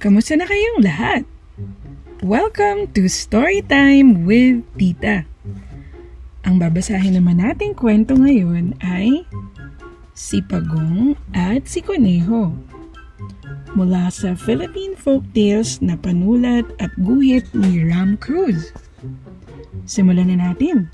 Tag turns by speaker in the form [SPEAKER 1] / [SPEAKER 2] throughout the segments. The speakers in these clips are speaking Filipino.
[SPEAKER 1] Kamusta na kayong lahat? Welcome to Storytime with Tita. Ang babasahin naman nating kwento ngayon ay Si Pagong at si Koneho. Mula sa Philippine Folktales na panulat at guhit ni Ram Cruz. Simulan na natin.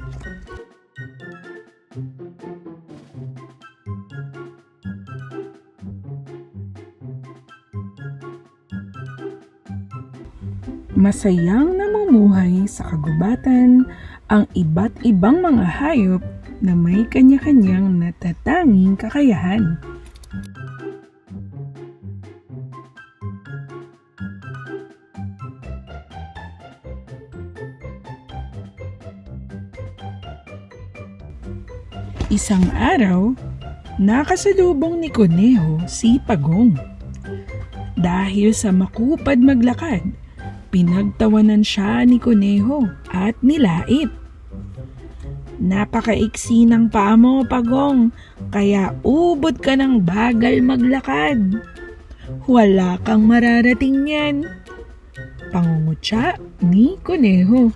[SPEAKER 1] Masayang namumuhay sa kagubatan ang iba't ibang mga hayop na may kanya-kanyang natatanging kakayahan. Isang araw, nakasalubong ni Kuneho si Pagong. Dahil sa makupad maglakad, pinagtawanan siya ni Kuneho at nilait. Napakaiksi ng paa mo, Pagong, kaya ubod ka ng bagal maglakad. Wala kang mararating yan. Pangungutya ni Kuneho.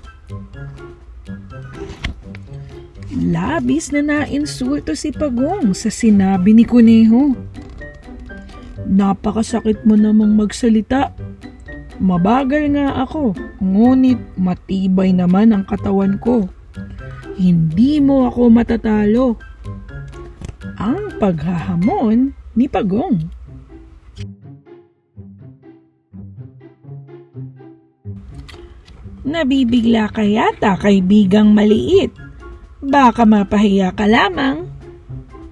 [SPEAKER 1] Labis na nainsulto si Pagong sa sinabi ni Kuneho. Napakasakit mo namang magsalita. Mabagal nga ako, ngunit matibay naman ang katawan ko. Hindi mo ako matatalo. Ang paghahamon ni Pagong. Nabibigla ka yata kaibigang maliit. Baka mapahiya ka lamang.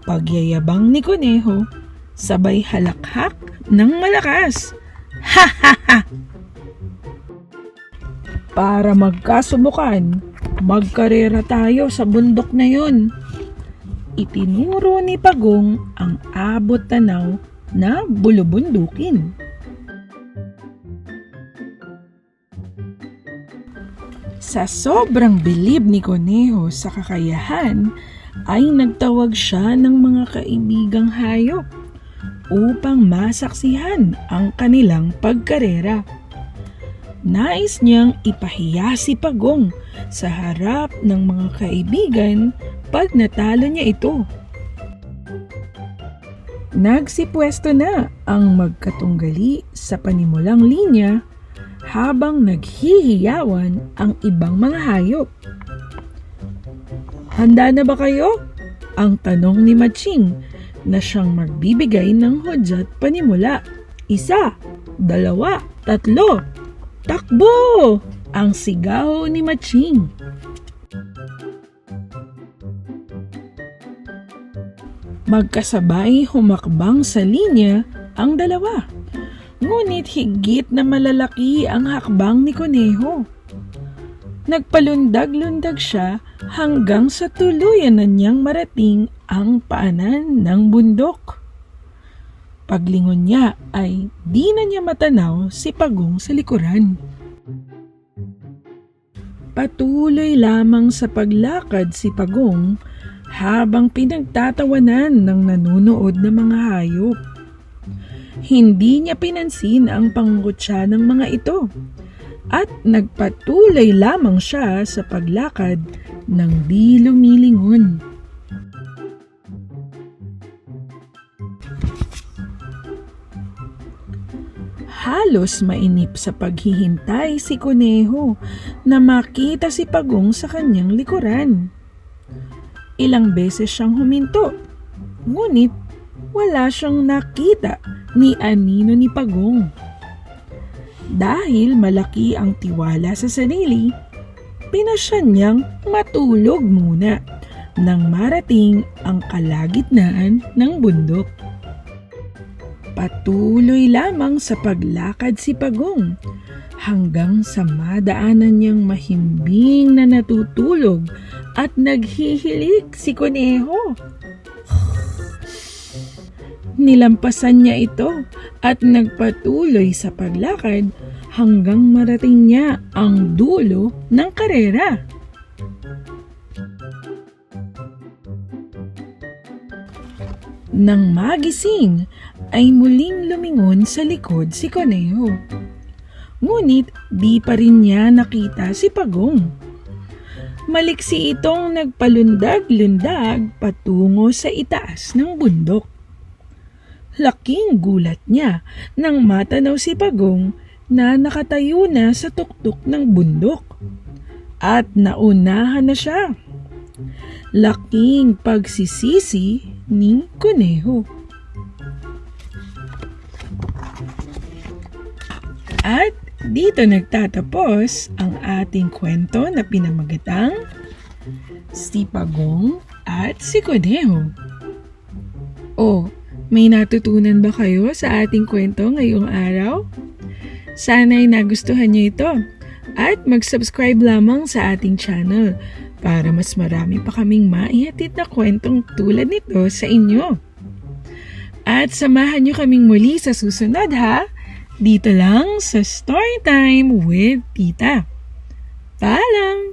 [SPEAKER 1] Pagyayabang ni Kuneho, sabay halakhak ng malakas. Ha ha ha! Para magkasubukan, magkarera tayo sa bundok na yon. Itinuro ni Pagong ang abot tanaw na bulubundukin. Sa sobrang bilib ni Koneho sa kakayahan, ay nagtawag siya ng mga kaibigang hayop upang masaksihan ang kanilang pagkarera. Nais niyang ipahiya si Pagong sa harap ng mga kaibigan pag natalo niya ito. Nagsipwesto na ang magkatunggali sa panimulang linya habang naghihiyawan ang ibang mga hayop. Handa na ba kayo? Ang tanong ni Maching na siyang magbibigay ng hudyat panimula. Isa, dalawa, tatlo, takbo! Ang sigaw ni Maching. Magkasabay humakbang sa linya ang dalawa. Ngunit higit na malalaki ang hakbang ni Koneho. Nagpalundag-lundag siya hanggang sa tuluyan na niyang marating ang paanan ng bundok. Paglingon niya ay di na niya matanaw si Pagong sa likuran. Patuloy lamang sa paglakad si Pagong habang pinagtatawanan ng nanunood na mga hayop. Hindi niya pinansin ang pangungutya ng mga ito at nagpatuloy lamang siya sa paglakad ng di lumilingon. Halos mainip sa paghihintay si Kuneho na makita si Pagong sa kanyang likuran. Ilang beses siyang huminto, ngunit wala siyang nakita ni Anino ni Pagong. Dahil malaki ang tiwala sa sarili, pinasya niyang matulog muna nang marating ang kalagitnaan ng bundok. Patuloy lamang sa paglakad si Pagong hanggang sa madaanan niyang mahimbing na natutulog at naghihilik si Kuneho. Nilampasan niya ito at nagpatuloy sa paglakad hanggang marating niya ang dulo ng karera. Nang magising, ay muling lumingon sa likod si Koneho. Ngunit di pa rin niya nakita si Pagong. Maliksi itong nagpalundag-lundag patungo sa itaas ng bundok. Laking gulat niya nang matanaw si Pagong na nakatayo na sa tuktok ng bundok. At naunahan na siya. Laking pagsisisi ni Kuneho. At dito nagtatapos ang ating kwento na pinamagatang Si Pagong at si Kuneho. Oh, may natutunan ba kayo sa ating kwento ngayong araw? Sana'y nagustuhan niyo ito at mag-subscribe lamang sa ating channel para mas marami pa kaming maihatid na kwentong tulad nito sa inyo. At samahan niyo kaming muli sa susunod ha, dito lang sa Storytime with Tita. Paalam!